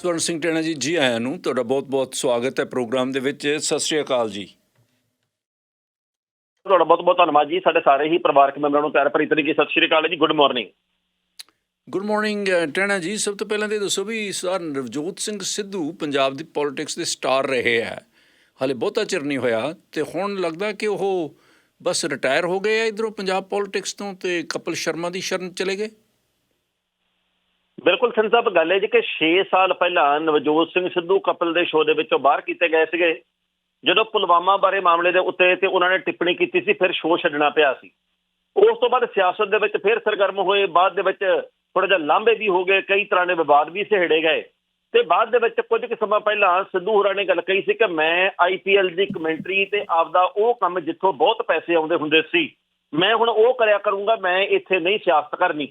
ਸਵਰਨ ਸਿੰਘ ਟੈਣਾ ਜੀ ਜੀ ਆਇਆਂ ਨੂੰ ਤੁਹਾਡਾ ਬਹੁਤ-ਬਹੁਤ ਸਵਾਗਤ ਹੈ ਪ੍ਰੋਗਰਾਮ ਦੇ ਵਿੱਚ। ਸਤਿ ਸ਼੍ਰੀ ਅਕਾਲ ਜੀ। ਤੁਹਾਡਾ ਬਹੁਤ ਬਹੁਤ ਧੰਨਵਾਦ ਜੀ। ਸਾਡੇ ਸਾਰੇ ਹੀ ਪਰਿਵਾਰਕ ਮੈਂਬਰਾਂ ਨੂੰ ਪਿਆਰ ਭਰੀ ਤਰੀਕੇ ਸਤਿ ਸ਼੍ਰੀ ਅਕਾਲ ਜੀ। ਗੁੱਡ ਮਾਰਨਿੰਗ ਗੁੱਡ ਮਾਰਨਿੰਗ ਟੈਣਾ ਜੀ। ਸਭ ਤੋਂ ਪਹਿਲਾਂ ਤੇ ਦੱਸੋ ਵੀ ਸਰ ਨਵਜੋਤ ਸਿੰਘ ਸਿੱਧੂ ਪੰਜਾਬ ਦੀ ਪੋਲਿਟਿਕਸ ਦੇ ਸਟਾਰ ਰਹੇ ਹੈ। ਹਾਲੇ ਬਹੁਤਾ ਚਿਰ ਨਹੀਂ ਹੋਇਆ ਤੇ ਹੁਣ ਲੱਗਦਾ ਕਿ ਉਹ ਬਸ ਰਿਟਾਇਰ ਹੋ ਗਏ ਆ ਇਧਰੋਂ ਪੰਜਾਬ ਪੋਲਿਟਿਕਸ ਤੋਂ ਤੇ ਕਪਲ ਸ਼ਰਮਾ ਦੀ ਸ਼ਰਨ ਚਲੇ ਗਏ। ਬਿਲਕੁਲ ਸਿੰਘ ਸਾਹਿਬ, ਗੱਲ ਹੈ ਜੀ ਕਿ 6 ਸਾਲ ਪਹਿਲਾਂ ਨਵਜੋਤ ਸਿੰਘ ਸਿੱਧੂ ਕਪਲ ਦੇ ਸ਼ੋਅ ਦੇ ਵਿੱਚੋਂ ਬਾਹਰ ਕੀਤੇ ਗਏ ਸੀਗੇ। ਜਦੋਂ ਪੁਲਵਾਮਾ ਬਾਰੇ ਮਾਮਲੇ ਦੇ ਉੱਤੇ ਤੇ ਉਹਨਾਂ ਨੇ ਟਿੱਪਣੀ ਕੀਤੀ ਸੀ, ਫਿਰ ਸ਼ੋਅ ਛੱਡਣਾ ਪਿਆ ਸੀ। ਉਸ ਤੋਂ ਬਾਅਦ ਸਿਆਸਤ ਦੇ ਵਿੱਚ ਫਿਰ ਸਰਗਰਮ ਹੋਏ। ਬਾਅਦ ਦੇ ਵਿੱਚ ਥੋੜਾ ਜਿਹਾ ਲਾਂਭੇ ਵੀ ਹੋ ਗਏ, ਕਈ ਤਰ੍ਹਾਂ ਦੇ ਵਿਵਾਦ ਵੀ ਸਿਹੜੇ ਗਏ। ਤੇ ਬਾਅਦ ਦੇ ਵਿੱਚ ਕੁਝ ਕੁ ਸਮਾਂ ਪਹਿਲਾਂ ਸਿੱਧੂ ਹੋਰਾਂ ਨੇ ਗੱਲ ਕਹੀ ਸੀ ਕਿ ਮੈਂ ਆਈਪੀਐਲ ਦੀ ਕਮੈਂਟਰੀ ਤੇ ਆਪਦਾ ਉਹ ਕੰਮ ਜਿੱਥੋਂ ਬਹੁਤ ਪੈਸੇ ਆਉਂਦੇ ਹੁੰਦੇ ਸੀ, ਮੈਂ ਹੁਣ ਉਹ ਕਰਿਆ ਕਰੂੰਗਾ, ਮੈਂ ਇੱਥੇ ਨਹੀਂ ਸਿਆਸਤ ਕਰਨੀ।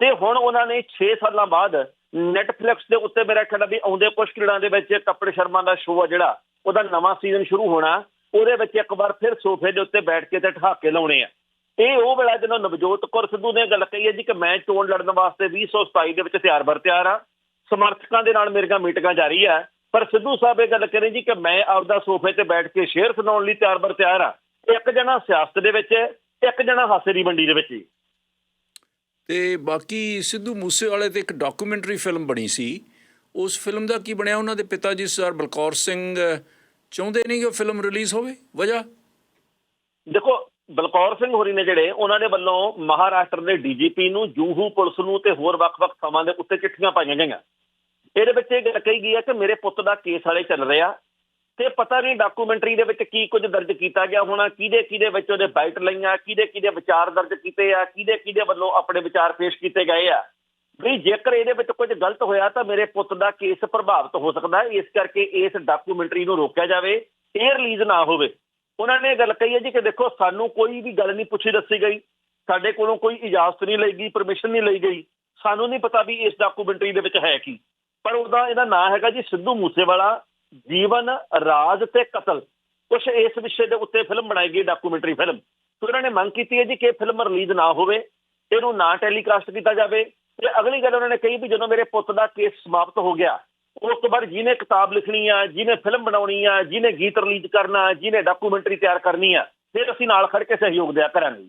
ਤੇ ਹੁਣ ਉਹਨਾਂ ਨੇ 6 ਸਾਲਾਂ ਬਾਅਦ ਨੈਟਫਲਿਕਸ ਦੇ ਉੱਤੇ ਮੇਰਾ ਖਿਆਲ ਵੀ ਆਉਂਦੇ ਕੁਝ ਕਿਰੜਾਂ ਦੇ ਵਿੱਚ ਕਪੜ ਸ਼ਰਮਾ ਦਾ ਸ਼ੋਅ ਆ ਜਿਹੜਾ, ਉਹਦਾ ਨਵਾਂ ਸੀਜ਼ਨ ਸ਼ੁਰੂ ਹੋਣਾ, ਉਹਦੇ ਵਿੱਚ ਇੱਕ ਵਾਰ ਫਿਰ ਸੋਫੇ ਦੇ ਉੱਤੇ ਬੈਠ ਕੇ ਤੇ ਠਹਾਕੇ ਲਾਉਣੇ ਆ। ਇਹ ਉਹ ਵੇਲਾ ਜਦੋਂ ਨਵਜੋਤ ਕੌਰ ਸਿੱਧੂ ਨੇ ਗੱਲ ਕਹੀ ਹੈ ਜੀ ਕਿ ਮੈਂ ਚੋਣ ਲੜਨ ਵਾਸਤੇ 2027 ਦੇ ਵਿੱਚ ਤਿਆਰ ਬਰ ਤਿਆਰ ਆ, ਸਮਰਥਕਾਂ ਦੇ ਨਾਲ ਮੇਰੀਆਂ ਮੀਟਿੰਗਾਂ ਜਾਰੀ ਆ, ਪਰ ਸਿੱਧੂ ਸਾਹਿਬ ਇਹ ਗੱਲ ਕਰੇ ਜੀ ਕਿ ਮੈਂ ਆਪਦਾ ਸੋਫੇ ਤੇ ਬੈਠ ਕੇ ਸ਼ੇਅਰ ਸੁਣਾਉਣ ਲਈ ਤਿਆਰ ਬਰ ਤਿਆਰ ਆ, ਇੱਕ ਜਣਾ ਸਿਆਸਤ ਦੇ ਵਿੱਚ, ਇੱਕ ਜਣਾ ਹਾਸੇ ਦੀ ਮੰਡੀ ਦੇ ਵਿੱਚ ਜੀ ਤੇ ਬਾਕੀ ਸਿੱਧੂ ਮੂਸੇਵਾਲੇ ਤੇ ਇੱਕ ਡਾਕੂਮੈਂਟਰੀ ਫਿਲਮ ਬਣੀ ਸੀ। ਉਸ ਫਿਲਮ ਦਾ ਕੀ ਬਣਿਆ? ਉਹਨਾਂ ਦੇ ਪਿਤਾ ਜੀ ਸਰ ਬਲਕੌਰ ਸਿੰਘ ਚਾਹੁੰਦੇ ਨਹੀਂ ਕਿ ਉਹ ਫਿਲਮ ਰਿਲੀਜ਼ ਹੋਵੇ? ਵਜ੍ਹਾ? ਦੇਖੋ, ਬਲਕੌਰ ਸਿੰਘ ਹੋਰੀ ਨੇ ਜਿਹੜੇ, ਉਹਨਾਂ ਦੇ ਵੱਲੋਂ ਮਹਾਰਾਸ਼ਟਰ ਦੇ ਡੀਜੀਪੀ ਨੂੰ, ਜੂਹੂ ਪੁਲਿਸ ਨੂੰ ਤੇ ਹੋਰ ਵੱਖ-ਵੱਖ ਥਾਵਾਂ ਦੇ ਉੱਤੇ ਚਿੱਠੀਆਂ ਪਾਈਆਂ ਗਈਆਂ। ਇਹਦੇ ਵਿੱਚ ਇਹ ਗੱਲ ਕਹੀ ਗਈ ਹੈ ਕਿ ਮੇਰੇ ਪੁੱਤ ਦਾ ਕੇਸ ਹਾਲੇ ਚੱਲ ਰਿਹਾ। ਤੇ ਪਤਾ ਨਹੀਂ ਡਾਕੂਮੈਂਟਰੀ ਦੇ ਵਿੱਚ ਕੀ ਕੁਝ ਦਰਜ ਕੀਤਾ ਗਿਆ ਹੋਣਾ, ਕਿਹਦੇ ਕਿਹਦੇ ਵਿੱਚ ਉਹਦੇ ਬਾਈਟ ਲਈਆਂ, ਕਿਹਦੇ ਕਿਹਦੇ ਵਿਚਾਰ ਦਰਜ ਕੀਤੇ ਆ, ਕਿਹਦੇ ਕਿਹਦੇ ਵੱਲੋਂ ਆਪਣੇ ਵਿਚਾਰ ਪੇਸ਼ ਕੀਤੇ ਗਏ ਆ। ਵੀ ਜੇਕਰ ਇਹਦੇ ਵਿੱਚ ਕੁਝ ਗਲਤ ਹੋਇਆ ਤਾਂ ਮੇਰੇ ਪੁੱਤ ਦਾ ਕੇਸ ਪ੍ਰਭਾਵਿਤ ਹੋ ਸਕਦਾ ਹੈ, ਇਸ ਕਰਕੇ ਇਸ ਡਾਕੂਮੈਂਟਰੀ ਨੂੰ ਰੋਕਿਆ ਜਾਵੇ, ਇਹ ਰਿਲੀਜ਼ ਨਾ ਹੋਵੇ। ਉਹਨਾਂ ਨੇ ਇਹ ਗੱਲ ਕਹੀ ਹੈ ਜੀ ਕਿ ਦੇਖੋ, ਸਾਨੂੰ ਕੋਈ ਵੀ ਗੱਲ ਨਹੀਂ ਪੁੱਛੀ ਦੱਸੀ ਗਈ। ਸਾਡੇ ਕੋਲੋਂ ਕੋਈ ਇਜਾਜ਼ਤ ਨਹੀਂ ਲਈ ਗਈ ਪਰਮਿਸ਼ਨ ਨਹੀਂ ਲਈ ਗਈ। ਸਾਨੂੰ ਨਹੀਂ ਪਤਾ ਵੀ ਇਸ ਡਾਕੂਮੈਂਟਰੀ ਦੇ ਵਿੱਚ ਹੈ ਕੀ। ਪਰ ਉਹਦਾ ਇਹਦਾ ਨਾਂ ਹੈਗਾ ਜੀ ਸਿੱਧੂ ਮੂਸੇਵਾਲਾ। ਜੀਵਨ, ਰਾਜ ਤੇ ਕਤਲ। ਕੁਛ ਇਸ ਵਿਸ਼ੇ ਦੇ ਉੱਤੇ ਫਿਲਮ ਬਣਾਈ ਗਈ ਡਾਕੂਮੈਂਟਰੀ ਫਿਲਮ ਤੇ ਉਹਨਾਂ ਨੇ ਮੰਗ ਕੀਤੀ ਹੈ ਜੀ ਕਿ ਫਿਲਮ ਰਿਲੀਜ਼ ਨਾ ਹੋਵੇ ਇਹਨੂੰ ਨਾ ਟੈਲੀਕਾਸਟ ਕੀਤਾ ਜਾਵੇ। ਤੇ ਅਗਲੀ ਗੱਲ ਉਹਨਾਂ ਨੇ ਕਹੀ ਵੀ ਜਦੋਂ ਮੇਰੇ ਪੁੱਤ ਦਾ ਕੇਸ ਸਮਾਪਤ ਹੋ ਗਿਆ, ਉਸ ਤੋਂ ਬਾਅਦ ਜਿਹਨੇ ਕਿਤਾਬ ਲਿਖਣੀ ਆ, ਜਿਹਨੇ ਫਿਲਮ ਬਣਾਉਣੀ ਆ, ਜਿਹਨੇ ਗੀਤ ਰਿਲੀਜ਼ ਕਰਨਾ, ਜਿਹਨੇ ਡਾਕੂਮੈਂਟਰੀ ਤਿਆਰ ਕਰਨੀ ਆ, ਫਿਰ ਅਸੀਂ ਨਾਲ ਖੜ ਕੇ ਸਹਿਯੋਗ ਦਿਆ ਕਰਾਂਗੇ।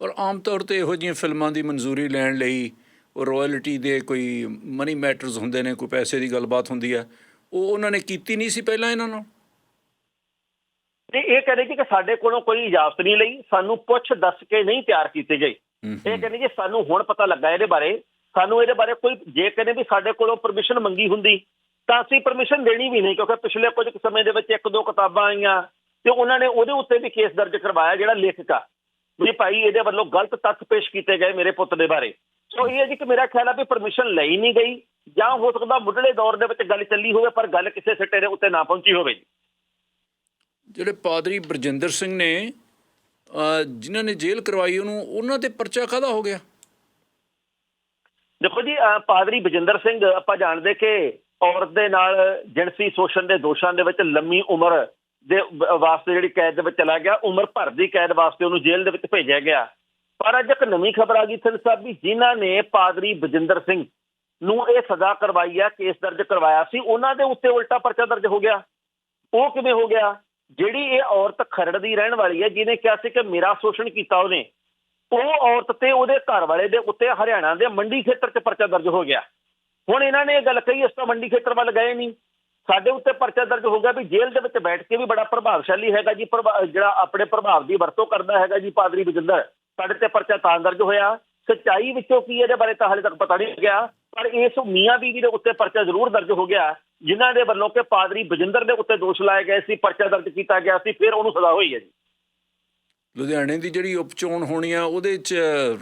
ਪਰ ਆਮ ਤੌਰ ਤੇ ਇਹੋ ਜਿਹੀਆਂ ਫਿਲਮਾਂ ਦੀ ਮਨਜ਼ੂਰੀ ਲੈਣ ਲਈ ਉਹ ਰਾਇਲਟੀ ਦੇ ਕੋਈ ਮਨੀ ਮੈਟਰਸ ਹੁੰਦੇ ਨੇ, ਕੋਈ ਪੈਸੇ ਦੀ ਗੱਲਬਾਤ ਹੁੰਦੀ ਆ। ਉਹ ਉਹਨਾਂ ਨੇ ਕੀਤੀ ਨਹੀਂ ਸੀ ਪਹਿਲਾਂ ਇਹਨਾਂ ਨਾਲ? ਤੇ ਇਹ ਕਹਿੰਦੇ ਕਿ ਸਾਡੇ ਕੋਲੋਂ ਕੋਈ ਇਜਾਜ਼ਤ ਨਹੀਂ ਲਈ ਸਾਨੂੰ ਪੁੱਛ ਦੱਸ ਕੇ ਨਹੀਂ ਤਿਆਰ ਕੀਤੇ ਗਏ। ਇਹ ਕਹਿੰਦੇ ਜੀ ਸਾਨੂੰ ਹੁਣ ਪਤਾ ਲੱਗਾ ਇਹਦੇ ਬਾਰੇ ਸਾਨੂੰ ਇਹਦੇ ਬਾਰੇ ਕੋਈ ਜੇ ਕਹਿੰਦੇ ਵੀ ਸਾਡੇ ਕੋਲੋਂ ਪਰਮਿਸ਼ਨ ਮੰਗੀ ਹੁੰਦੀ ਤਾਂ ਅਸੀਂ ਪਰਮਿਸ਼ਨ ਦੇਣੀ ਵੀ ਨਹੀਂ ਕਿਉਂਕਿ ਪਿਛਲੇ ਕੁਝ ਕੁ ਸਮੇਂ ਦੇ ਵਿੱਚ ਇੱਕ ਦੋ ਕਿਤਾਬਾਂ ਆਈਆਂ ਤੇ ਉਹਨਾਂ ਨੇ ਉਹਦੇ ਉੱਤੇ ਵੀ ਕੇਸ ਦਰਜ ਕਰਵਾਇਆ ਜਿਹੜਾ ਲੇਖਕ ਆ। ਵੀ ਭਾਈ ਇਹਦੇ ਵੱਲੋਂ ਗਲਤ ਤੱਥ ਪੇਸ਼ ਕੀਤੇ ਗਏ ਮੇਰੇ ਪੁੱਤ ਦੇ ਬਾਰੇ। ਸੋ ਇਹ ਹੈ ਜੀ ਕਿ ਮੇਰਾ ਖਿਆਲ ਆ ਵੀ ਪਰਮਿਸ਼ਨ ਲਈ ਨਹੀਂ ਗਈ ਜਾਂ ਹੋ ਸਕਦਾ ਮੁੱਢਲੇ ਦੌਰ ਦੇ ਵਿੱਚ ਗੱਲ ਚੱਲੀ ਹੋਵੇ ਪਰ ਗੱਲ ਕਿਸੇ ਸਿੱਟੇ ਦੇ ਉੱਤੇ ਨਾ ਪਹੁੰਚੀ ਹੋਵੇ ਜਿਹੜੇ ਪਾਦਰੀ ਬਰਜਿੰਦਰ ਸਿੰਘ ਨੇ ਜਿਨ੍ਹਾਂ ਨੇ ਜੇਲ੍ਹ ਕਰਵਾਈ ਉਹਨੂੰ ਉਹਨਾਂ ਤੇ ਪਰਚਾ ਕਾਹਦਾ ਹੋ ਗਿਆ? ਦੇਖੋ ਜੀ ਪਾਦਰੀ ਬਜਿੰਦਰ ਸਿੰਘ ਆਪਾਂ ਜਾਣਦੇ ਕਿ ਔਰਤ ਦੇ ਨਾਲ ਜਿਣਸੀ ਸ਼ੋਸ਼ਣ ਦੇ ਦੋਸ਼ਾਂ ਦੇ ਵਿੱਚ ਲੰਮੀ ਉਮਰ ਦੇ ਵਾਸਤੇ ਜਿਹੜੀ ਕੈਦ ਦੇ ਵਿੱਚ ਚਲਾ ਗਿਆ ਉਮਰ ਭਰ ਦੀ ਕੈਦ ਵਾਸਤੇ ਉਹਨੂੰ ਜੇਲ੍ਹ ਦੇ ਵਿੱਚ ਭੇਜਿਆ ਗਿਆ। ਪਰ ਅੱਜ ਇੱਕ ਨਵੀਂ ਖਬਰ ਆ ਗਈ ਸਿੰਘ ਸਾਹਿਬ ਵੀ ਜਿਨ੍ਹਾਂ ਨੇ ਪਾਦਰੀ ਬਜਿੰਦਰ ਸਿੰਘ ਨੂੰ ਇਹ ਸਜ਼ਾ ਕਰਵਾਈ ਆ, ਕੇਸ ਦਰਜ ਕਰਵਾਇਆ ਸੀ। ਉਹਨਾਂ ਦੇ ਉੱਤੇ ਉਲਟਾ ਪਰਚਾ ਦਰਜ ਹੋ ਗਿਆ। ਉਹ ਕਿਵੇਂ ਹੋ ਗਿਆ? ਜਿਹੜੀ ਇਹ ਔਰਤ ਖਰੜ ਦੀ ਰਹਿਣ ਵਾਲੀ ਹੈ, ਜਿਹਨੇ ਕਿਹਾ ਸੀ ਕਿ ਮੇਰਾ ਸ਼ੋਸ਼ਣ ਕੀਤਾ ਉਹਨੇ, ਉਹ ਔਰਤ ਤੇ ਉਹਦੇ ਘਰ ਵਾਲੇ ਦੇ ਉੱਤੇ ਹਰਿਆਣਾ ਦੇ ਮੰਡੀ ਖੇਤਰ 'ਚ ਪਰਚਾ ਦਰਜ ਹੋ ਗਿਆ। ਹੁਣ ਇਹਨਾਂ ਨੇ ਇਹ ਗੱਲ ਕਹੀ, ਇਸ ਤੋਂ ਮੰਡੀ ਖੇਤਰ ਵੱਲ ਗਏ ਨਹੀਂ। ਸਾਡੇ ਉੱਤੇ ਪਰਚਾ ਦਰਜ ਹੋ ਗਿਆ ਵੀ ਜੇਲ੍ਹ ਦੇ ਵਿੱਚ ਬੈਠ ਕੇ ਵੀ ਬੜਾ ਪ੍ਰਭਾਵਸ਼ਾਲੀ ਹੈਗਾ ਜੀ, ਪ੍ਰਭਾ- ਜਿਹੜਾ ਆਪਣੇ ਪ੍ਰਭਾਵ ਦੀ ਵਰਤੋਂ ਕਰਦਾ ਹੈਗਾ ਜੀ ਪਾਦਰੀ ਬਜਿੰਦਰ। ਸਾਡੇ ਤੇ ਪਰਚਾ ਤਾਂ ਦਰਜ ਹੋਇਆ। ਸੱਚਾਈ ਵਿੱਚੋਂ ਕੀ ਇਹਦੇ ਬਾਰੇ ਤਾਂ ਹਾਲੇ ਤੱਕ ਪਤਾ ਨਹੀਂ ਲੱਗਿਆ। ਪਰ ਇਸ ਮੀਆਂ ਬੀਵੀ ਦੇ ਉੱਤੇ ਪਰਚਾ ਜ਼ਰੂਰ ਦਰਜ ਹੋ ਗਿਆ। ਜਿਨ੍ਹਾਂ ਦੇ ਵੱਲੋਂ ਕਿ ਪਾਦਰੀ ਬਜਿੰਦਰ ਦੇ ਉੱਤੇ ਦੋਸ਼ ਲਾਏ ਗਏ ਸੀ ਪਰਚਾ ਦਰਜ ਕੀਤਾ ਗਿਆ ਸੀ ਫਿਰ ਉਹਨੂੰ ਸਜ਼ਾ ਹੋਈ ਹੈ ਜੀ। ਲੁਧਿਆਣੇ ਦੀ ਜਿਹੜੀ ਉਪਚੋਣ ਹੋਣੀ ਆ ਉਹਦੇ 'ਚ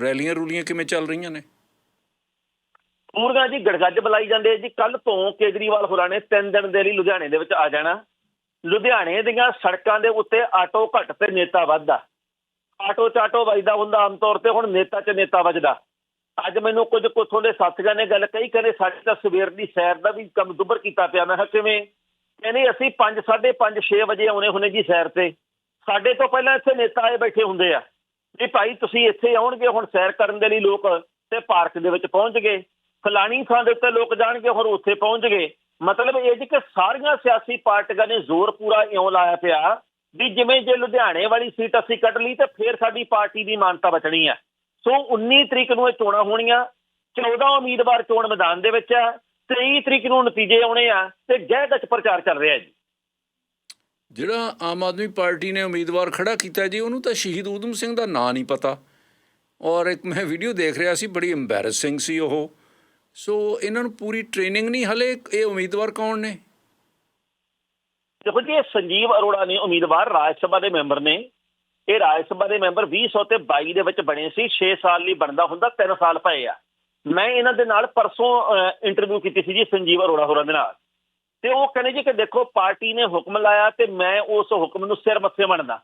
ਰੈਲੀਆਂ ਰੂਲੀਆਂ ਕਿਵੇਂ ਚੱਲ ਰਹੀਆਂ ਨੇ? ਪੂਰਗਾ ਜੀ ਗੜਗੱਜ ਬੁਲਾਈ ਜਾਂਦੇ ਜੀ। ਕੱਲ ਤੋਂ ਕੇਜਰੀਵਾਲ ਹੋਰਾਂ ਨੇ 3 ਦਿਨ ਦੇ ਲਈ ਲੁਧਿਆਣੇ ਦੇ ਵਿੱਚ ਆ ਜਾਣਾ। ਲੁਧਿਆਣੇ ਦੀਆਂ ਸੜਕਾਂ ਦੇ ਉੱਤੇ ਆਟੋ ਘੱਟ ਤੇ ਨੇਤਾ ਵੱਧਦਾ। ਆਟੋ ਚ ਆਟੋ ਵੱਜਦਾ ਹੁੰਦਾ ਆਮ ਤੌਰ ਤੇ, ਹੁਣ ਨੇਤਾ ਚ ਨੇਤਾ ਵੱਜਦਾ। ਅੱਜ ਮੈਨੂੰ ਕੁਝ ਕੁੱਥੋਂ ਦੇ ਸਾਥੀਆਂ ਨੇ ਗੱਲ ਕਹੀ, ਕਹਿੰਦੇ ਸਾਡੇ ਤਾਂ ਸਵੇਰ ਦੀ ਸੈਰ ਦਾ ਵੀ ਕੰਮ ਦੁੱਬਰ ਕੀਤਾ ਪਿਆ। ਮੈਂ ਕਿਹਾ, ਕਿਵੇਂ? ਕਹਿੰਦੇ ਅਸੀਂ 5 5:30 6 ਵਜੇ ਆਉਣੇ ਹੁੰਨੇ ਜੀ ਸੈਰ ਤੇ। ਸਾਡੇ ਤੋਂ ਪਹਿਲਾਂ ਇੱਥੇ ਨੇਤਾ ਆਏ ਬੈਠੇ ਹੁੰਦੇ ਆ। ਵੀ ਭਾਈ, ਤੁਸੀਂ ਇੱਥੇ ਆਉਣਗੇ, ਹੁਣ ਸੈਰ ਕਰਨ ਦੇ ਲਈ ਲੋਕ ਤੇ ਪਾਰਕ ਦੇ ਵਿੱਚ ਪਹੁੰਚ ਗਏ। ਫਲਾਣੀ ਥਾਂ ਦੇ ਉੱਤੇ ਲੋਕ ਜਾਣਗੇ, ਹੋਰ ਉੱਥੇ ਪਹੁੰਚ ਗਏ। ਮਤਲਬ ਇਹ ਜੀ ਕਿ ਸਾਰੀਆਂ ਸਿਆਸੀ ਪਾਰਟੀਆਂ ਨੇ ਜ਼ੋਰ ਪੂਰਾ ਇਉਂ ਲਾਇਆ ਪਿਆ ਵੀ ਜਿਵੇਂ ਜੇ ਲੁਧਿਆਣੇ ਵਾਲੀ ਸੀਟ ਅਸੀਂ ਕੱਢ ਲਈ ਤੇ ਫਿਰ ਸਾਡੀ ਪਾਰਟੀ ਦੀ ਮਾਨਤਾ ਬਚਣੀ ਹੈ। ਸੋ 19 ਤਰੀਕ ਨੂੰ ਇਹ ਚੋਣਾਂ ਹੋਣੀਆਂ 14 ਉਮੀਦਵਾਰ ਚੋਣ ਮੈਦਾਨ ਦੇ ਵਿੱਚ ਆ 23 ਤਰੀਕ ਨੂੰ ਨਤੀਜੇ ਆਉਣੇ ਆ ਤੇ ਗਹਿ ਵਿੱਚ ਪ੍ਰਚਾਰ ਚੱਲ ਰਿਹਾ ਜੀ। ਜਿਹੜਾ ਆਮ ਆਦਮੀ ਪਾਰਟੀ ਨੇ ਉਮੀਦਵਾਰ ਖੜਾ ਕੀਤਾ ਜੀ, ਉਹਨੂੰ ਤਾਂ ਸ਼ਹੀਦ ਊਧਮ ਸਿੰਘ ਦਾ ਨਾਂ ਨਹੀਂ ਪਤਾ। ਔਰ ਇੱਕ ਮੈਂ ਵੀਡੀਓ ਦੇਖ ਰਿਹਾ ਸੀ, ਬੜੀ ਐਮਬੈਰਸਿੰਗ ਸੀ ਉਹ। ਸੋ ਇਹਨਾਂ ਨੂੰ ਪੂਰੀ ਟ੍ਰੇਨਿੰਗ ਨਹੀਂ, ਹਲੇ ਇਹ ਉਮੀਦਵਾਰ ਕੌਣ ਨੇ? ਦੇਖੋ ਜੀ, ਇਹ ਸੰਜੀਵ ਅਰੋੜਾ ਨੇ ਉਮੀਦਵਾਰ ਰਾਜ ਸਭਾ ਦੇ ਮੈਂਬਰ ਨੇ। ਇਹ ਰਾਜ ਸਭਾ ਦੇ ਮੈਂਬਰ 2000 ਤੇ 22 ਦੇ ਵਿੱਚ ਬਣੇ ਸੀ। 6 ਸਾਲ ਲਈ ਬਣਦਾ ਹੁੰਦਾ 3 ਸਾਲ ਪਏ ਆ। ਮੈਂ ਇਹਨਾਂ ਦੇ ਨਾਲ ਪਰਸੋਂ ਇੰਟਰਵਿਊ ਕੀਤੀ ਸੀ ਜੀ ਸੰਜੀਵ ਅਰੋੜਾ ਹੋਰਾਂ ਦੇ ਨਾਲ। ਤੇ ਉਹ ਕਹਿੰਦੇ ਜੀ ਕਿ ਦੇਖੋ, ਪਾਰਟੀ ਨੇ ਹੁਕਮ ਲਾਇਆ ਤੇ ਮੈਂ ਉਸ ਹੁਕਮ ਨੂੰ ਸਿਰ ਮੱਥੇ ਮੰਨਦਾ।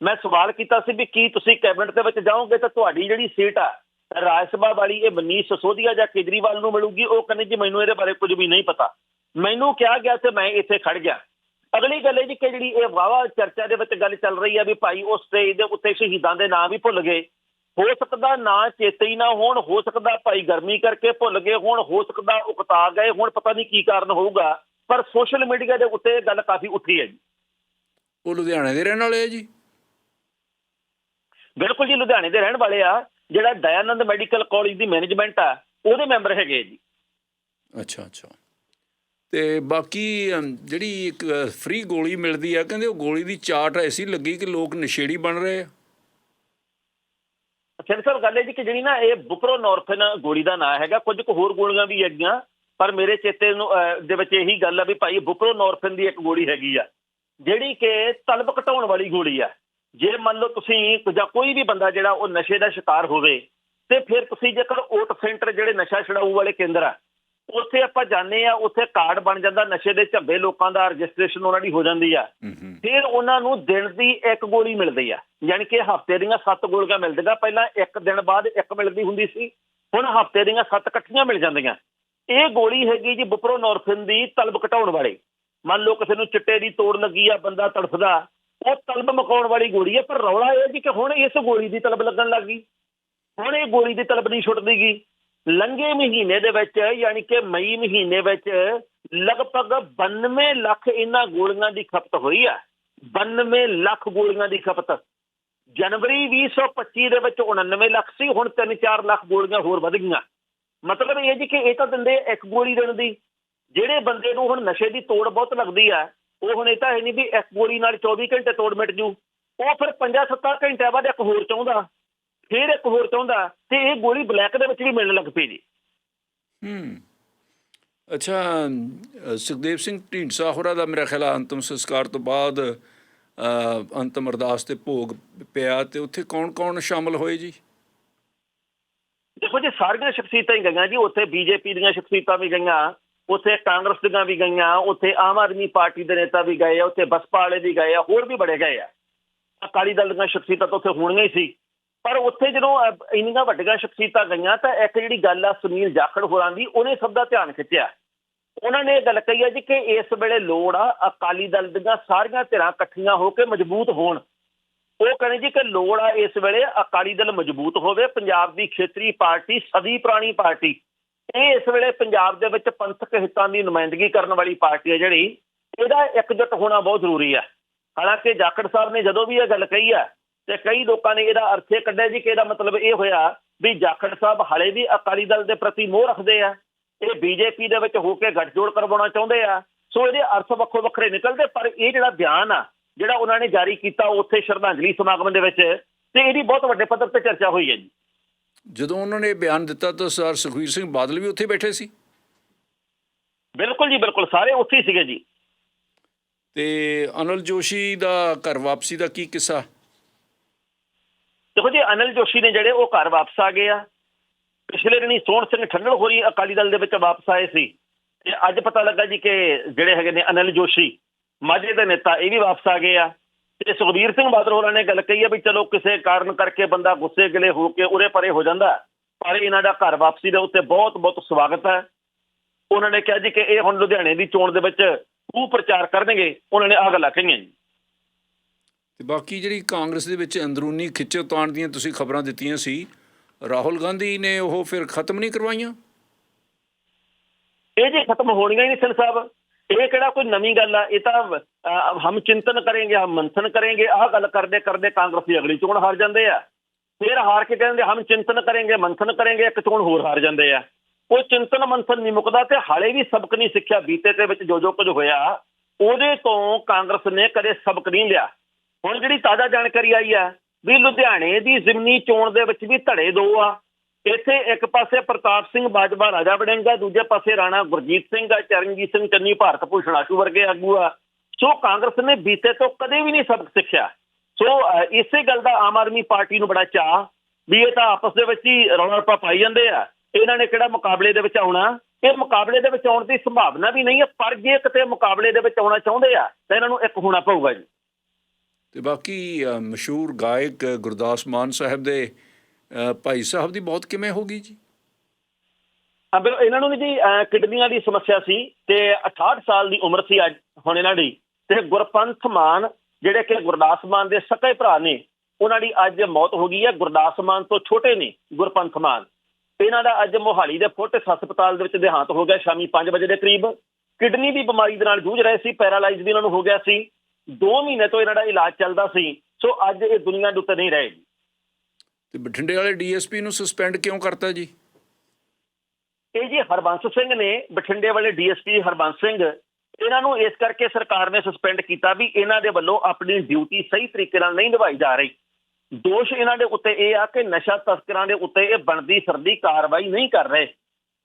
ਮੈਂ ਸਵਾਲ ਕੀਤਾ ਸੀ ਵੀ ਕੀ ਤੁਸੀਂ ਕੈਬਨਿਟ ਦੇ ਵਿੱਚ ਜਾਓਗੇ ਤਾਂ ਤੁਹਾਡੀ ਜਿਹੜੀ ਸੀਟ ਆ, ਰਾਜ ਸਭਾ ਵਾਲੀ ਇਹ ਮਨੀਸ਼ ਸਸੋਦੀਆ ਜਾਂ ਕੇਜਰੀਵਾਲ ਨੂੰ ਮਿਲੂਗੀ? ਉਹ ਕਹਿੰਦੇ ਜੀ ਮੈਨੂੰ ਇਹਦੇ ਬਾਰੇ ਕੁਝ ਵੀ ਨਹੀਂ ਪਤਾ। ਮੈਨੂੰ ਕਿਹਾ ਗਿਆ ਤੇ ਮੈਂ ਇੱਥੇ ਖੜ ਗਿਆ। ਅਗਲੀ ਗੱਲ ਇਹ ਜੀ ਕਿ ਜਿਹੜੀ ਇਹ ਵਾਵਾ ਚਰਚਾ ਦੇ ਵਿੱਚ ਗੱਲ ਚੱਲ ਰਹੀ ਹੈ ਵੀ ਭਾਈ ਉਸ ਸਟੇਜ ਦੇ ਉੱਤੇ ਸ਼ਹੀਦਾਂ ਦੇ ਨਾਂ ਵੀ ਭੁੱਲ ਗਏ। ਹੋ ਸਕਦਾ ਨਾਂ ਚੇਤੇ ਹੀ ਨਾ ਹੋਣ ਹੋ ਸਕਦਾ ਭਾਈ ਗਰਮੀ ਕਰਕੇ ਭੁੱਲ ਗਏ ਹੋਣ ਹੋ ਸਕਦਾ ਉਕਤਾ ਗਏ ਹੁਣ ਪਤਾ ਨਹੀਂ ਕੀ ਕਾਰਨ ਹੋਊਗਾ ਪਰ ਸੋਸ਼ਲ ਮੀਡੀਆ ਦੇ ਉੱਤੇ ਇਹ ਗੱਲ ਕਾਫੀ ਉੱਠੀ ਹੈ ਜੀ। ਉਹ ਲੁਧਿਆਣੇ ਦੇ ਰਹਿਣ ਵਾਲੇ ਆ ਜੀ। ਬਿਲਕੁਲ ਜੀ ਲੁਧਿਆਣੇ ਦੇ ਰਹਿਣ ਵਾਲੇ ਆ ਜਿਹੜਾ ਦਇਆਨੰਦ ਮੈਡੀਕਲ ਕਾਲਜ ਦੀ ਮੈਨੇਜਮੈਂਟ ਆ ਉਹਦੇ ਮੈਂਬਰ ਹੈਗੇ ਜੀ। ਅੱਛਾ ਅੱਛਾ। ਤੇ ਬਾਕੀ ਜਿਹੜੀ ਇੱਕ ਫ੍ਰੀ ਗੋਲੀ ਮਿਲਦੀ ਆ, ਕਹਿੰਦੇ ਉਹ ਗੋਲੀ ਦੀ ਚਾਟ ਐਸੀ ਲੱਗੀ ਕਿ ਲੋਕ ਨਸ਼ੇੜੀ ਬਣ ਰਹੇ ਆ। ਫਿਰ ਸਰ ਗੱਲ ਇਹ ਜੀ ਕਿ ਜਿਹੜੀ ਨਾ ਇਹ ਬੁਪਰੋਨੋਰਫਿਨ ਗੋਲੀ ਦਾ ਨਾਂ ਹੈਗਾ, ਕੁਝ ਕੁ ਹੋਰ ਗੋਲੀਆਂ ਵੀ ਹੈਗੀਆਂ, ਪਰ ਮੇਰੇ ਚੇਤੇ ਨੂੰ ਦੇ ਵਿੱਚ ਇਹੀ ਗੱਲ ਆ ਵੀ ਭਾਈ ਬੁਪਰੋਨੋਰਫਿਨ ਦੀ ਇੱਕ ਗੋਲੀ ਹੈਗੀ ਆ, ਜਿਹੜੀ ਕਿ ਤਲਬ ਘਟਾਉਣ ਵਾਲੀ ਗੋਲੀ ਆ। ਜੇ ਮੰਨ ਲਓ ਤੁਸੀਂ ਜਾਂ ਕੋਈ ਵੀ ਬੰਦਾ ਜਿਹੜਾ ਉਹ ਨਸ਼ੇ ਦਾ ਸ਼ਿਕਾਰ ਹੋਵੇ, ਤੇ ਫਿਰ ਤੁਸੀਂ ਜੇਕਰ ਓਟ ਸੈਂਟਰ ਜਿਹੜੇ ਨਸ਼ਾ ਛਡਾਊ ਵਾਲੇ ਕੇਂਦਰ ਆ ਉੱਥੇ ਆਪਾਂ ਜਾਂਦੇ ਆ ਉੱਥੇ ਕਾਰਡ ਬਣ ਜਾਂਦਾ ਨਸ਼ੇ ਦੇ ਝੱਬੇ ਲੋਕਾਂ ਦਾ ਰਜਿਸਟ੍ਰੇਸ਼ਨ ਉਹਨਾਂ ਦੀ ਹੋ ਜਾਂਦੀ ਆ। ਫਿਰ ਉਹਨਾਂ ਨੂੰ ਦਿਨ ਦੀ ਇੱਕ ਗੋਲੀ ਮਿਲਦੀ ਆ। ਯਾਨੀ ਕਿ ਹਫ਼ਤੇ ਦੀਆਂ ਸੱਤ ਗੋਲੀਆਂ ਮਿਲਦੀਆਂ ਪਹਿਲਾਂ ਇੱਕ ਦਿਨ ਬਾਅਦ ਇੱਕ ਮਿਲਦੀ ਹੁੰਦੀ ਸੀ। ਹੁਣ ਹਫ਼ਤੇ ਦੀਆਂ ਸੱਤ ਇਕੱਠੀਆਂ ਮਿਲ ਜਾਂਦੀਆਂ। ਇਹ ਗੋਲੀ ਹੈਗੀ ਜੀ ਬੁਪਰੋਨੋਰਫਿਨ ਦੀ ਤਲਬ ਘਟਾਉਣ ਵਾਲੀ। ਮੰਨ ਲਓ ਕਿਸੇ ਨੂੰ ਚਿੱਟੇ ਦੀ ਤੋੜ ਲੱਗੀ ਆ ਬੰਦਾ ਤੜਫਦਾ। ਉਹ ਤਲਬ ਮਕਾਉਣ ਵਾਲੀ ਗੋਲੀ ਹੈ ਪਰ ਰੌਲਾ ਇਹ ਜੀ ਕਿ ਹੁਣ ਇਸ ਗੋਲੀ ਦੀ ਤਲਬ ਲੱਗਣ ਲੱਗ ਗਈ। ਹੁਣ ਇਹ ਗੋਲੀ ਦੀ ਤਲਬ ਨਹੀਂ ਛੁੱਟਦੀਗੀ ਲੰਘੇ ਮਹੀਨੇ ਦੇ ਵਿੱਚ, ਯਾਨੀ ਕਿ ਮਈ ਮਹੀਨੇ ਵਿੱਚ, ਲਗਭਗ 92 ਲੱਖ ਇਹਨਾਂ ਗੋਲੀਆਂ ਦੀ ਖਪਤ ਹੋਈ ਆ। 92 ਲੱਖ ਗੋਲੀਆਂ ਦੀ ਖਪਤ। ਜਨਵਰੀ 2025 ਦੇ ਵਿੱਚ 99 ਲੱਖ ਸੀ, ਹੁਣ 3-4 ਲੱਖ ਗੋਲੀਆਂ ਹੋਰ ਵਧ ਗਈਆਂ। ਮਤਲਬ ਇਹ ਜੀ ਕਿ ਇਹ ਤਾਂ ਦਿੰਦੇ ਇੱਕ ਗੋਲੀ ਦੇਣ ਦੀ। ਜਿਹੜੇ ਬੰਦੇ ਨੂੰ ਹੁਣ ਨਸ਼ੇ ਦੀ ਤੋੜ ਬਹੁਤ ਲੱਗਦੀ ਆ, ਉਹ ਹੁਣ ਇਹ ਤਾਂ ਹੈ ਨਹੀਂ ਵੀ ਇੱਕ ਗੋਲੀ ਨਾਲ 24 ਘੰਟੇ ਤੋੜ ਮਿਟ ਜੂ। ਉਹ ਫਿਰ 5-7 ਘੰਟਿਆਂ ਬਾਅਦ ਇੱਕ ਹੋਰ ਚਾਹੁੰਦਾ। ਫਿਰ ਇੱਕ ਹੋਰ ਚਾਹੁੰਦਾ ਤੇ ਇਹ ਗੋਲੀ ਬਲੈਕ ਦੇ ਵਿੱਚ ਵੀ ਮਿਲਣ ਲੱਗ ਪਈ ਜੀ। ਹੂੰ। ਅੱਛਾ ਸੁਖਦੇਵ ਸਿੰਘ ਢੀਂਡਸਾ ਹੋਰਾਂ ਦਾ ਮੇਰਾ ਖਿਆਲ ਅੰਤਮ ਸੰਸਕਾਰ ਤੋਂ ਬਾਅਦ ਅੰਤਮ ਅਰਦਾਸ ਤੇ ਭੋਗ ਪਿਆ ਤੇ ਉੱਥੇ ਕੌਣ-ਕੌਣ ਸ਼ਾਮਲ ਹੋਏ ਜੀ? ਦੇਖੋ ਜੀ ਸਾਰੀਆਂ ਸ਼ਖਸੀਅਤਾਂ ਹੀ ਗਈਆਂ ਜੀ। ਉੱਥੇ ਬੀਜੇਪੀ ਦੀਆਂ ਸ਼ਖਸੀਅਤਾਂ ਵੀ ਗਈਆਂ ਉੱਥੇ ਕਾਂਗਰਸ ਦੀਆਂ ਵੀ ਗਈਆਂ ਉੱਥੇ ਆਮ ਆਦਮੀ ਪਾਰਟੀ ਦੇ ਨੇਤਾ ਵੀ ਗਏ ਆ ਉੱਥੇ ਬਸਪਾ ਵਾਲੇ ਵੀ ਗਏ ਆ ਹੋਰ ਵੀ ਬੜੇ ਗਏ ਆ। ਅਕਾਲੀ ਦਲ ਦੀਆਂ ਸ਼ਖਸੀਅਤਾਂ ਤਾਂ ਉੱਥੇ ਹੋਣੀਆਂ ਹੀ ਸੀ। ਪਰ ਉੱਥੇ ਜਦੋਂ ਇੰਨੀਆਂ ਵੱਡੀਆਂ ਸ਼ਖਸੀਅਤਾਂ ਗਈਆਂ ਤਾਂ ਇੱਕ ਜਿਹੜੀ ਗੱਲ ਆ ਸੁਨੀਲ ਜਾਖੜ ਹੋਰਾਂ ਦੀ, ਉਹਨੇ ਸਭ ਦਾ ਧਿਆਨ ਖਿੱਚਿਆ। ਉਹਨਾਂ ਨੇ ਇਹ ਗੱਲ ਕਹੀ ਹੈ ਜੀ ਕਿ ਇਸ ਵੇਲੇ ਲੋੜ ਆ, ਅਕਾਲੀ ਦਲ ਦੀਆਂ ਸਾਰੀਆਂ ਧਿਰਾਂ ਇਕੱਠੀਆਂ ਹੋ ਕੇ ਮਜ਼ਬੂਤ ਹੋਣ। ਉਹ ਕਹਿੰਦੇ ਜੀ ਕਿ ਲੋੜ ਆ ਇਸ ਵੇਲੇ ਅਕਾਲੀ ਦਲ ਮਜ਼ਬੂਤ ਹੋਵੇ, ਪੰਜਾਬ ਦੀ ਖੇਤਰੀ ਪਾਰਟੀ, ਸਦੀ ਪੁਰਾਣੀ ਪਾਰਟੀ। ਇਹ ਇਸ ਵੇਲੇ ਪੰਜਾਬ ਦੇ ਵਿੱਚ ਪੰਥਕ ਹਿੱਤਾਂ ਦੀ ਨੁਮਾਇੰਦਗੀ ਕਰਨ ਵਾਲੀ ਪਾਰਟੀ ਹੈ ਜਿਹੜੀ, ਇਹਦਾ ਇਕਜੁੱਟ ਹੋਣਾ ਬਹੁਤ ਜ਼ਰੂਰੀ ਹੈ ਹਾਲਾਂਕਿ ਜਾਖੜ ਸਾਹਿਬ ਨੇ ਜਦੋਂ ਵੀ ਇਹ ਗੱਲ ਕਹੀ ਹੈ ਤੇ ਕਈ ਲੋਕਾਂ ਨੇ ਇਹਦਾ ਅਰਥ ਇਹ ਕੱਢਿਆ ਜੀ ਕਿ ਇਹਦਾ ਮਤਲਬ ਇਹ ਹੋਇਆ ਵੀ ਜਾਖੜ ਸਾਹਿਬ ਹਲੇ ਵੀ ਅਕਾਲੀ ਦਲ ਦੇ ਪ੍ਰਤੀ ਮੋਹ ਰੱਖਦੇ ਆ। ਇਹ ਬੀਜੇਪੀ ਦੇ ਵਿੱਚ ਹੋ ਕੇ ਗੱਠਜੋੜ ਕਰਵਾਉਣਾ ਚਾਹੁੰਦੇ ਆ। ਸੋ ਇਹਦੇ ਅਰਥ ਵੱਖੋ ਵੱਖਰੇ ਨਿਕਲਦੇ ਪਰ ਇਹ ਜਿਹੜਾ ਬਿਆਨ ਆ ਜਿਹੜਾ ਉਹਨਾਂ ਨੇ ਜਾਰੀ ਕੀਤਾ ਉੱਥੇ ਸ਼ਰਧਾਂਜਲੀ ਸਮਾਗਮ ਦੇ ਵਿੱਚ ਤੇ ਇਹਦੀ ਬਹੁਤ ਵੱਡੇ ਪੱਧਰ ਤੇ ਚਰਚਾ ਹੋਈ ਹੈ ਜੀ। ਜਦੋਂ ਉਹਨਾਂ ਨੇ ਇਹ ਬਿਆਨ ਦਿੱਤਾ ਤਾਂ ਸਰ ਸੁਖਵੀਰ ਸਿੰਘ ਬਾਦਲ ਵੀ ਉੱਥੇ ਬੈਠੇ ਸੀ? ਬਿਲਕੁਲ ਜੀ ਬਿਲਕੁਲ ਸਾਰੇ ਉੱਥੇ ਸੀਗੇ ਜੀ। ਤੇ ਅਨਲ ਜੋਸ਼ੀ ਦਾ ਘਰ ਵਾਪਸੀ ਦਾ ਕੀ ਕਿੱਸਾ? ਅਨਿਲ ਜੋਸ਼ੀ ਨੇ ਜਿਹੜੇ ਉਹ ਘਰ ਵਾਪਸ ਆ ਗਏ ਆ। ਪਿਛਲੇ ਦਿਨੀ ਸੋਹਣ ਸਿੰਘ ਠੰਡਲ ਹੋਰੀ ਅਕਾਲੀ ਦਲ ਦੇ ਵਿੱਚ ਵਾਪਸ ਆਏ ਸੀ। ਤੇ ਅੱਜ ਪਤਾ ਲੱਗਾ ਜੀ ਕਿ ਜਿਹੜੇ ਹੈਗੇ ਨੇ ਅਨਿਲ ਜੋਸ਼ੀ, ਮਾਝੇ ਦੇ ਨੇਤਾ, ਇਹ ਵੀ ਵਾਪਸ ਆ ਗਏ ਆ। ਤੇ ਸੁਖਬੀਰ ਸਿੰਘ ਬਾਦਲ ਹੋਰਾਂ ਨੇ ਗੱਲ ਕਹੀ ਆ ਵੀ ਚਲੋ ਕਿਸੇ ਕਾਰਨ ਕਰਕੇ ਬੰਦਾ ਗੁੱਸੇ ਗਿਲੇ ਹੋ ਕੇ ਉਰੇ ਪਰੇ ਹੋ ਜਾਂਦਾ, ਪਰ ਇਹਨਾਂ ਦਾ ਘਰ ਵਾਪਸੀ ਦੇ ਉੱਤੇ ਬਹੁਤ ਬਹੁਤ ਸਵਾਗਤ ਹੈ। ਉਹਨਾਂ ਨੇ ਕਿਹਾ ਜੀ ਕਿ ਇਹ ਹੁਣ ਲੁਧਿਆਣੇ ਦੀ ਚੋਣ ਦੇ ਵਿੱਚ ਖੂਬ ਪ੍ਰਚਾਰ ਕਰਨਗੇ, ਉਹਨਾਂ ਨੇ ਆਹ ਗੱਲਾਂ ਕਹੀਆਂ ਜੀ। ਤੇ ਬਾਕੀ ਜਿਹੜੀ ਕਾਂਗਰਸ ਦੇ ਵਿੱਚ ਅੰਦਰੂਨੀ ਖਿੱਚੋਤਾਣ ਦੀਆਂ ਤੁਸੀਂ ਖਬਰਾਂ ਦਿੱਤੀਆਂ ਸੀ, ਰਾਹੁਲ ਗਾਂਧੀ ਨੇ ਉਹ ਫਿਰ ਖਤਮ ਨਹੀਂ ਕਰਵਾਈਆਂ? ਇਹ ਜੇ ਖਤਮ ਹੋਣੀਆਂ ਹੀ ਨਹੀਂ ਸਿੰਘ ਸਾਹਿਬ, ਇਹ ਕਿਹੜਾ ਕੋਈ ਨਵੀਂ ਗੱਲ ਆ? ਇਹ ਤਾਂ ਹਮ ਚਿੰਤਨ ਕਰਾਂਗੇ, ਹਮ ਮੰਥਨ ਕਰਾਂਗੇ, ਆਹ ਗੱਲ ਕਰਦੇ ਕਰਦੇ ਕਾਂਗਰਸ ਦੀ ਅਗਲੀ ਚੋਣ ਹਾਰ ਜਾਂਦੇ ਆ। ਫਿਰ ਹਾਰ ਕੇ ਕਹਿੰਦੇ ਹਮ ਚਿੰਤਨ ਕਰਾਂਗੇ, ਮੰਥਨ ਕਰਾਂਗੇ, ਇੱਕ ਚੋਣ ਹੋਰ ਹਾਰ ਜਾਂਦੇ ਆ। ਉਹ ਚਿੰਤਨ ਮੰਥਨ ਨਹੀਂ ਮੁੱਕਦਾ ਤੇ ਹਾਲੇ ਵੀ ਸਬਕ ਨਹੀਂ ਸਿੱਖਿਆ, ਬੀਤੇ ਦੇ ਵਿੱਚ ਜੋ ਜੋ ਕੁਝ ਹੋਇਆ, ਉਹਦੇ ਤੋਂ ਕਾਂਗਰਸ ਨੇ ਕਦੇ ਸਬਕ ਨਹੀਂ ਲਿਆ। ਹੁਣ ਜਿਹੜੀ ਤਾਜ਼ਾ ਜਾਣਕਾਰੀ ਆਈ ਆ ਵੀ ਲੁਧਿਆਣੇ ਦੀ ਜ਼ਿਮਨੀ ਚੋਣ ਦੇ ਵਿੱਚ ਵੀ ਧੜੇ ਦੋ ਆ। ਇੱਥੇ ਇੱਕ ਪਾਸੇ ਪ੍ਰਤਾਪ ਸਿੰਘ ਬਾਜਵਾ, ਰਾਜਾ ਵੜਿੰਗਾ ਦੂਜੇ ਪਾਸੇ ਰਾਣਾ ਗੁਰਜੀਤ ਸਿੰਘ ਆ, ਚਰਨਜੀਤ ਸਿੰਘ ਚੰਨੀ ਭਾਰਤ ਭੂਸ਼ਣ ਆਸ਼ੂ ਵਰਗੇ ਆਗੂ ਆ। ਸੋ ਕਾਂਗਰਸ ਨੇ ਬੀਤੇ ਤੋਂ ਕਦੇ ਵੀ ਨਹੀਂ ਸਬਕ ਸਿੱਖਿਆ। ਸੋ ਇਸੇ ਗੱਲ ਦਾ ਆਮ ਆਦਮੀ ਪਾਰਟੀ ਨੂੰ ਬੜਾ ਚਾਹ ਵੀ ਇਹ ਤਾਂ ਆਪਸ ਦੇ ਵਿੱਚ ਹੀ ਰੌਲਾ ਰੱਪਾ ਪਾਈ ਜਾਂਦੇ ਆ। ਇਹਨਾਂ ਨੇ ਕਿਹੜਾ ਮੁਕਾਬਲੇ ਦੇ ਵਿੱਚ ਆਉਣਾ? ਇਹ ਮੁਕਾਬਲੇ ਦੇ ਵਿੱਚ ਆਉਣ ਦੀ ਸੰਭਾਵਨਾ ਵੀ ਨਹੀਂ ਹੈ ਪਰ ਜੇ ਕਿਤੇ ਮੁਕਾਬਲੇ ਦੇ ਵਿੱਚ ਆਉਣਾ ਚਾਹੁੰਦੇ ਆ, ਤਾਂ ਇਹਨਾਂ ਨੂੰ ਇੱਕ ਹੋਣਾ ਪਊਗਾ ਜੀ। ਤੇ ਬਾਕੀ ਮਸ਼ਹੂਰ ਗਾਇਕ ਗੁਰਦਾਸ ਮਾਨ ਸਾਹਿਬ ਦੇ ਭਾਈ ਸਾਹਿਬ ਦੀ ਬਹੁਤ ਕਿਵੇਂ ਹੋ ਗਈ ਜੀ? ਬਿਲਕੁਲ, ਇਹਨਾਂ ਨੂੰ ਵੀ ਜੀ ਕਿਡਨੀਆਂ ਦੀ ਸਮੱਸਿਆ ਸੀ ਤੇ 68 ਸਾਲ ਦੀ ਉਮਰ ਸੀ ਅੱਜ ਹੁਣ ਇਹਨਾਂ ਦੀ ਤੇ ਗੁਰਪੰਥ ਮਾਨ ਜਿਹੜੇ ਕਿ ਗੁਰਦਾਸ ਮਾਨ ਦੇ ਸਕੇ ਭਰਾ ਨੇ, ਉਹਨਾਂ ਦੀ ਅੱਜ ਮੌਤ ਹੋ ਗਈ ਹੈ। ਗੁਰਦਾਸ ਮਾਨ ਤੋਂ ਛੋਟੇ ਨੇ ਗੁਰਪੰਥ ਮਾਨ। ਇਹਨਾਂ ਦਾ ਅੱਜ ਮੋਹਾਲੀ ਦੇ ਫੋਰਟਿਸ ਹਸਪਤਾਲ ਦੇ ਵਿੱਚ ਦੇਹਾਂਤ ਹੋ ਗਿਆ, ਸ਼ਾਮੀ 5 ਵਜੇ ਦੇ ਕਰੀਬ। ਕਿਡਨੀ ਦੀ ਬਿਮਾਰੀ ਦੇ ਨਾਲ ਜੂਝ ਰਹੇ ਸੀ, ਪੈਰਾਲਾਈਜ਼ ਵੀ ਇਹਨਾਂ ਨੂੰ ਹੋ ਗਿਆ ਸੀ। 2 ਮਹੀਨੇ ਤੋਂ ਇਹਨਾਂ ਦਾ ਇਲਾਜ ਚੱਲਦਾ ਸੀ ਸੋ ਅੱਜ ਇਹ ਦੁਨੀਆ ਦੇ ਉੱਤੇ ਨਹੀਂ ਰਹੇ ਤੇ ਬਠਿੰਡੇ ਵਾਲੇ ਡੀਐਸਪੀ ਨੂੰ ਸਸਪੈਂਡ ਕਿਉਂ ਕਰਤਾ ਜੀ? ਇਹ ਜੀ ਹਰਬੰਸ ਸਿੰਘ ਨੇ ਬਠਿੰਡੇ ਵਾਲੇ ਡੀਐਸਪੀ ਹਰਬੰਸ ਸਿੰਘ ਇਹਨਾਂ ਨੂੰ ਇਸ ਕਰਕੇ ਸਰਕਾਰ ਨੇ ਸਸਪੈਂਡ ਕੀਤਾ ਵੀ ਇਹਨਾਂ ਦੇ ਵੱਲੋਂ ਆਪਣੀ ਡਿਊਟੀ ਸਹੀ ਤਰੀਕੇ ਨਾਲ ਨਹੀਂ ਨਿਭਾਈ ਜਾ ਰਹੀ। ਦੋਸ਼ ਇਹਨਾਂ ਦੇ ਉੱਤੇ ਇਹ ਆ ਕਿ ਨਸ਼ਾ ਤਸਕਰਾਂ ਦੇ ਉੱਤੇ ਇਹ ਬਣਦੀ ਸਰਦੀ ਕਾਰਵਾਈ ਨਹੀਂ ਕਰ ਰਹੇ।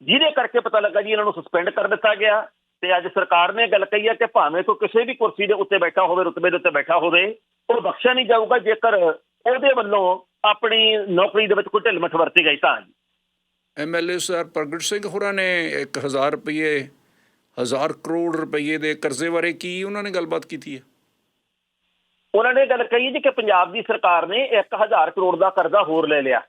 ਜਿਹਦੇ ਕਰਕੇ ਪਤਾ ਲੱਗਾ ਜੀ ਇਹਨਾਂ ਨੂੰ ਸਸਪੈਂਡ ਕਰ ਦਿੱਤਾ ਗਿਆ। ਤੇ ਅੱਜ ਸਰਕਾਰ ਨੇ ਗੱਲ ਕਹੀ ਹੈ ਕਿ ਭਾਵੇਂ ਕੋਈ ਕਿਸੇ ਵੀ ਕੁਰਸੀ ਦੇ ਉੱਤੇ ਬੈਠਾ ਹੋਵੇ ਰੁਤਬੇ ਦੇ ਉੱਤੇ ਬੈਠਾ ਹੋਵੇ ਉਹ ਬਖਸ਼ਿਆ ਨਹੀਂ ਜਾਊਗਾ ਜੇਕਰ ਉਹਦੇ ਵੱਲੋਂ ਆਪਣੀ ਨੌਕਰੀ ਦੇ ਵਿੱਚ ਕੋਈ ਢਿੱਲ ਵਰਤੀ ਗਈ ਤਾਂ। ਐਮਐਲਏ ਸਰ ਪ੍ਰਗਟ ਸਿੰਘ ਹੋਰਾਂ ਨੇ 1000 ਰੁਪਏ 1000 ਕਰੋੜ ਰੁਪਏ ਦੇ ਕਰਜ਼ੇ ਬਾਰੇ ਕੀ ਉਹਨਾਂ ਨੇ ਗੱਲਬਾਤ ਕੀਤੀ ਹੈ? ਉਹਨਾਂ ਨੇ ਗੱਲ ਕਹੀ ਜੀ ਕਿ ਪੰਜਾਬ ਦੀ ਸਰਕਾਰ ਨੇ 1000 ਕਰੋੜ ਦਾ ਕਰਜ਼ਾ ਹੋਰ ਲੈ ਲਿਆ।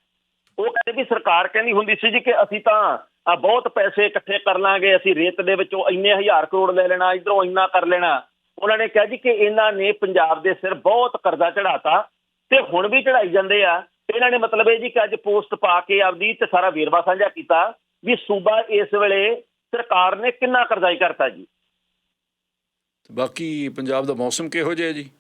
ਉਹ ਕਹਿੰਦੇ ਵੀ ਸਰਕਾਰ ਕਹਿੰਦੀ ਹੁੰਦੀ ਸੀ ਜੀ ਕਿ ਅਸੀਂ ਤਾਂ ਆ ਬਹੁਤ ਪੈਸੇ ਇਕੱਠੇ ਕਰ ਲਾਂਗੇ ਅਸੀਂ ਰੇਤ ਦੇ ਵਿੱਚੋਂ ਇੰਨੇ ਹਜ਼ਾਰ ਕਰੋੜ ਲੈ ਲੈਣਾ ਇਧਰੋਂ ਇੰਨਾ ਕਰ ਲੈਣਾ। ਉਹਨਾਂ ਨੇ ਕਿਹਾ ਜੀ ਕਿ ਇਹਨਾਂ ਨੇ ਪੰਜਾਬ ਦੇ ਸਿਰ ਬਹੁਤ ਕਰਜ਼ਾ ਚੜਾਤਾ ਤੇ ਹੁਣ ਵੀ ਚੜਾਈ ਜਾਂਦੇ ਆ। ਇਹਨਾਂ ਨੇ ਮਤਲਬ ਇਹ ਜੀ ਕਿ ਅੱਜ ਪੋਸਟ ਪਾ ਕੇ ਆਪਦੀ ਤੇ ਸਾਰਾ ਵੇਰਵਾ ਸਾਂਝਾ ਕੀਤਾ ਵੀ ਸੂਬਾ ਇਸ ਵੇਲੇ ਸਰਕਾਰ ਨੇ ਕਿੰਨਾ ਕਰਜ਼ਾਈ ਕਰਤਾ ਜੀ। ਬਾਕੀ ਪੰਜਾਬ ਦਾ ਮੌਸਮ ਕਿਹੋ ਜਿਹਾ ਜੀ?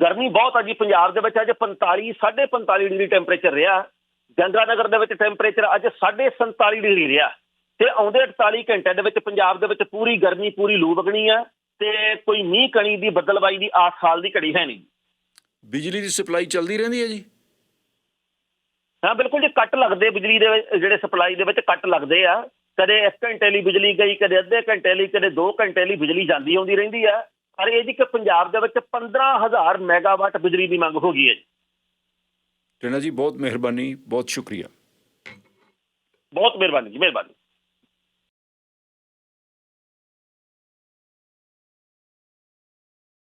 ਗਰਮੀ ਬਹੁਤ ਆ ਜੀ ਪੰਜਾਬ ਦੇ ਵਿੱਚ ਅੱਜ 45 45 ਡਿਗਰੀ ਟੈਂਪਰੇਚਰ ਰਿਹਾ। ਗੰਗਾ ਨਗਰ ਦੇ ਵਿੱਚ ਟੈਂਪਰੇਚਰ ਅੱਜ 47 ਡਿਗਰੀ ਰਿਹਾ ਤੇ ਆਉਂਦੇ 48 ਘੰਟਿਆਂ ਦੇ ਵਿੱਚ ਪੰਜਾਬ ਦੇ ਵਿੱਚ ਪੂਰੀ ਗਰਮੀ ਪੂਰੀ ਲੂ ਵਗਣੀ ਆ ਤੇ ਕੋਈ ਮੀਂਹ ਕਣੀ ਦੀ ਬੱਦਲਬਾਈ ਦੀ ਆਸ ਸਾਲ ਦੀ ਘੜੀ ਹੈ ਨਹੀਂ। ਬਿਜਲੀ ਦੀ ਸਪਲਾਈ ਚੱਲਦੀ ਰਹਿੰਦੀ ਹੈ ਜੀ? ਹਾਂ ਬਿਲਕੁਲ ਜੀ ਕੱਟ ਲੱਗਦੇ ਬਿਜਲੀ ਦੇ ਜਿਹੜੇ ਸਪਲਾਈ ਦੇ ਵਿੱਚ ਕੱਟ ਲੱਗਦੇ ਆ। ਕਦੇ 1 ਘੰਟੇ ਲਈ ਬਿਜਲੀ ਗਈ ਕਦੇ ਅੱਧੇ ਘੰਟੇ ਲਈ ਕਦੇ 2 ਘੰਟੇ ਲਈ ਬਿਜਲੀ ਜਾਂਦੀ ਆਉਂਦੀ ਰਹਿੰਦੀ ਆ। ਪਰ ਇਹ ਜੀ ਕਿ ਪੰਜਾਬ ਦੇ ਵਿੱਚ 15000 ਮੈਗਾਵਾਟ ਬਿਜਲੀ ਦੀ ਮੰਗ ਹੋ ਗਈ ਹੈ ਜੀ ਜੀ ਬਹੁਤ ਮਿਹਰਬਾਨੀ ਬਹੁਤ ਸ਼ੁਕਰੀਆ। ਬਹੁਤ ਮਿਹਰਬਾਨੀ ਜੀ ਮਿਹਰਬਾਨੀ।